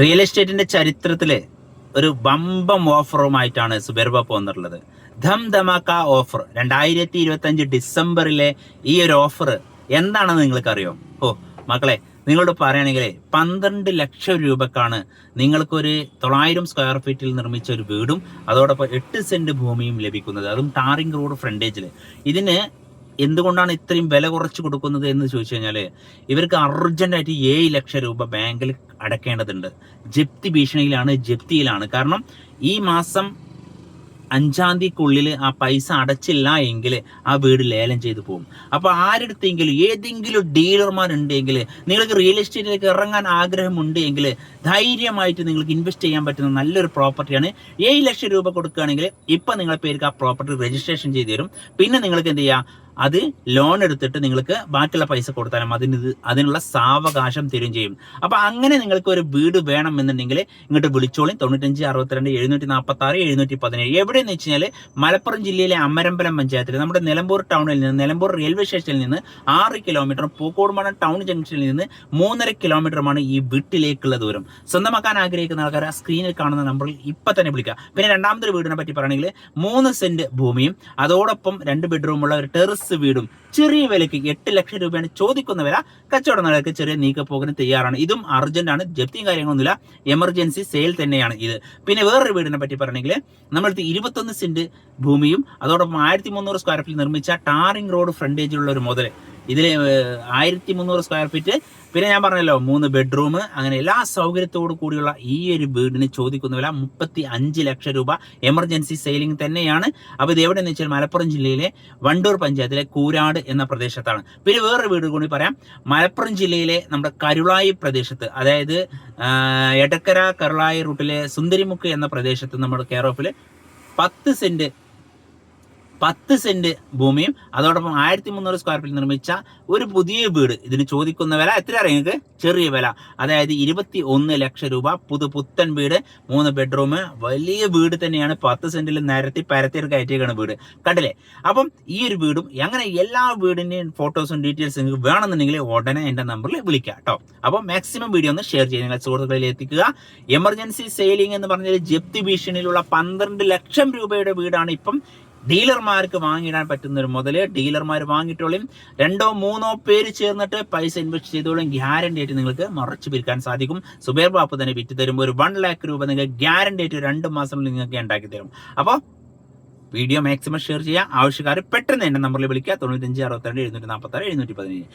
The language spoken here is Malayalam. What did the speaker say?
റിയൽ എസ്റ്റേറ്റിന്റെ ചരിത്രത്തിലെ ഒരു ബമ്പം ഓഫറുമായിട്ടാണ് സുബേർബാപ്പ് വന്നിട്ടുള്ളത്. ധം ധമാക്ക ഓഫർ. രണ്ടായിരത്തി ഇരുപത്തി അഞ്ച് ഡിസംബറിലെ ഈ ഒരു ഓഫർ എന്താണെന്ന് നിങ്ങൾക്കറിയോ? ഓ മക്കളെ നിങ്ങളോട് പറയുകയാണെങ്കിൽ പന്ത്രണ്ട് ലക്ഷം രൂപക്കാണ് നിങ്ങൾക്കൊരു തൊള്ളായിരം സ്ക്വയർ ഫീറ്റിൽ നിർമ്മിച്ച ഒരു വീടും അതോടൊപ്പം എട്ട് സെന്റ് ഭൂമിയും ലഭിക്കുന്നത്. അതും ടാറിംഗ് റോഡ് ഫ്രണ്ടേജിൽ ഇതിന് എന്തുകൊണ്ടാണ് ഇത്രയും വില കുറച്ച് കൊടുക്കുന്നത് എന്ന് ചോദിച്ചു കഴിഞ്ഞാൽ ഇവർക്ക് അർജന്റായിട്ട് ഏഴ് ലക്ഷം രൂപ ബാങ്കിൽ അടക്കേണ്ടതുണ്ട്. ജപ്തി ഭീഷണിയിലാണ് ജപ്തിയിലാണ്. കാരണം ഈ മാസം അഞ്ചാം തീയതിക്കുള്ളിൽ ആ പൈസ അടച്ചില്ല എങ്കിൽ ആ വീട് ലേലം ചെയ്തു പോകും. അപ്പോൾ ആരെടുത്തെങ്കിലും ഏതെങ്കിലും ഡീലർമാരുണ്ടെങ്കിൽ നിങ്ങൾക്ക് റിയൽ എസ്റ്റേറ്റിലേക്ക് ഇറങ്ങാൻ ആഗ്രഹമുണ്ട് എങ്കിൽ ധൈര്യമായിട്ട് നിങ്ങൾക്ക് ഇൻവെസ്റ്റ് ചെയ്യാൻ പറ്റുന്ന നല്ലൊരു പ്രോപ്പർട്ടിയാണ്. ഏഴ് ലക്ഷം രൂപ കൊടുക്കുകയാണെങ്കിൽ ഇപ്പം നിങ്ങളുടെ പേർക്ക് ആ പ്രോപ്പർട്ടി രജിസ്ട്രേഷൻ ചെയ്തു തരും. പിന്നെ നിങ്ങൾക്ക് എന്ത് ചെയ്യാം? അത് ലോൺ എടുത്തിട്ട് നിങ്ങൾക്ക് ബാക്കിയുള്ള പൈസ കൊടുത്താലും അതിന് അതിനുള്ള സാവകാശം തരും ചെയ്യും. അപ്പൊ അങ്ങനെ നിങ്ങൾക്ക് ഒരു വീട് വേണം എന്നുണ്ടെങ്കിൽ ഇങ്ങോട്ട് വിളിച്ചോളി. തൊണ്ണൂറ്റഞ്ച് അറുപത്തിരണ്ട് എഴുന്നൂറ്റി നാൽപ്പത്തി ആറ് എഴുന്നൂറ്റി പതിനേഴ് എവിടെയെന്ന് വെച്ച് കഴിഞ്ഞാൽ മലപ്പുറം ജില്ലയിലെ അമരമ്പലം പഞ്ചായത്തിൽ നമ്മുടെ നിലമ്പൂർ ടൗണിൽ നിന്ന് നിലമ്പൂർ റെയിൽവേ സ്റ്റേഷനിൽ നിന്ന് ആറ് കിലോമീറ്റർ പൂക്കോടുമണ ടൗൺ ജംഗ്ഷനിൽ നിന്ന് മൂന്നര കിലോമീറ്ററുമാണ് ഈ വീട്ടിലേക്കുള്ള ദൂരം. സ്വന്തമാക്കാൻ ആഗ്രഹിക്കുന്ന ആൾക്കാർ ആ സ്ക്രീനിൽ കാണുന്ന നമ്പറിൽ ഇപ്പൊ തന്നെ വിളിക്കുക. പിന്നെ രണ്ടാമത്തെ വീടിനെ പറ്റി പറയുകയാണെങ്കിൽ മൂന്ന് സെന്റ് ഭൂമിയും അതോടൊപ്പം രണ്ട് ബെഡ്റൂമുള്ള ഒരു ടെറസ് വീടും. ചെറിയ വിലയ്ക്ക് എട്ട് ലക്ഷം രൂപയാണ് ചോദിക്കുന്ന വില. കച്ചവട നിലയ്ക്ക് ചെറിയ നീക്കപ്പോകിന് തയ്യാറാണ്. ഇതും അർജന്റ് ആണ്. ജപ്തിയും കാര്യങ്ങളൊന്നുമില്ല എമർജൻസി സെയിൽ തന്നെയാണ് ഇത്. പിന്നെ വേറൊരു വീടിനെ പറ്റി പറയണമെങ്കിൽ നമ്മളടുത്ത് ഇരുപത്തൊന്ന് സെന്റ് ഭൂമിയും അതോടൊപ്പം ആയിരത്തി മുന്നൂറ് സ്ക്വയർ ഫീറ്റ് നിർമ്മിച്ച ടാറിംഗ് റോഡ് ഫ്രണ്ടേജിലുള്ള ഒരു മുതൽ ഇതിൽ ആയിരത്തി മുന്നൂറ് സ്ക്വയർ ഫീറ്റ് പിന്നെ ഞാൻ പറഞ്ഞല്ലോ മൂന്ന് ബെഡ്റൂം അങ്ങനെ എല്ലാ സൗകര്യത്തോടു കൂടിയുള്ള ഈ ഒരു വീടിന് ചോദിക്കുന്ന വില മുപ്പത്തി അഞ്ച് ലക്ഷം രൂപ. എമർജൻസി സെയിലിംഗ് തന്നെയാണ്. അപ്പോൾ ഇത് എവിടെയെന്ന് വെച്ചാൽ മലപ്പുറം ജില്ലയിലെ വണ്ടൂർ പഞ്ചായത്തിലെ കൂരാട് എന്ന പ്രദേശത്താണ്. പിന്നെ വേറൊരു വീട് കൂടി പറയാം. മലപ്പുറം ജില്ലയിലെ നമ്മുടെ കരുളായി പ്രദേശത്ത് അതായത് എടക്കര കരുളായി റൂട്ടിലെ സുന്ദരിമുക്ക് എന്ന പ്രദേശത്ത് നമ്മുടെ കെയർ ഓഫിൽ പത്ത് സെന്റ് പത്ത് സെന്റ് ഭൂമിയും അതോടൊപ്പം ആയിരത്തി മുന്നൂറ് സ്ക്വയർ ഫീറ്റ് നിർമ്മിച്ച ഒരു പുതിയ വീട്. ഇതിന് ചോദിക്കുന്ന വില എത്ര അറിയാം നിങ്ങൾക്ക്? ചെറിയ വില. അതായത് ഇരുപത്തി ഒന്ന് ലക്ഷം രൂപ. പുതു പുത്തൻ വീട് മൂന്ന് ബെഡ്റൂം വലിയ വീട് തന്നെയാണ്. പത്ത് സെന്റിൽ നിരത്തി പരത്തി കയറ്റിയേക്കാണ് വീട്. കണ്ടില്ലേ? അപ്പം ഈ ഒരു വീടും അങ്ങനെ എല്ലാ വീടിന്റെയും ഫോട്ടോസും ഡീറ്റെയിൽസും നിങ്ങൾക്ക് വേണമെന്നുണ്ടെങ്കിൽ ഉടനെ എന്റെ നമ്പറിൽ വിളിക്കുക കേട്ടോ അപ്പോൾ മാക്സിമം വീഡിയോ ഒന്ന് ഷെയർ ചെയ്യുക നിങ്ങളുടെ സുഹൃത്തുക്കളിൽ എത്തിക്കുക. എമർജൻസി സെയിലിംഗ് എന്ന് പറഞ്ഞാൽ ജപ്തി ഭീഷണിയിലുള്ള പന്ത്രണ്ട് ലക്ഷം രൂപയുടെ വീടാണ് ഇപ്പം ഡീലർമാർക്ക് വാങ്ങിയിടാൻ പറ്റുന്ന ഒരു മുതലേ ഡീലർമാർ വാങ്ങിയിട്ടോളും രണ്ടോ മൂന്നോ പേര് ചേർന്നിട്ട് പൈസ ഇൻവെസ്റ്റ് ചെയ്തോളും. ഗ്യാരണ്ടി ആയിട്ട് നിങ്ങൾക്ക് മറച്ചു പിരിക്കാൻ സാധിക്കും. സുബേർ ബാപ്പ് തന്നെ വിറ്റ് തരുമ്പോൾ ഒരു വൺ ലാക്ക് രൂപ നിങ്ങൾക്ക് ഗ്യാരണ്ടി ആയിട്ട് രണ്ട് മാസം നിങ്ങൾക്ക് ഉണ്ടാക്കി തരും. അപ്പോൾ വീഡിയോ മാക്സിമം ഷെയർ ചെയ്യുക ആവശ്യക്കാർ പെട്ടെന്ന് എന്റെ നമ്പറിൽ വിളിക്കുക. തൊണ്ണൂറ്റഞ്ച് അറുപത്തിരണ്ട് എഴുന്നൂറ്റി നാൽപ്പത്തി എഴുന്നൂറ്റി പതിനേഴ്.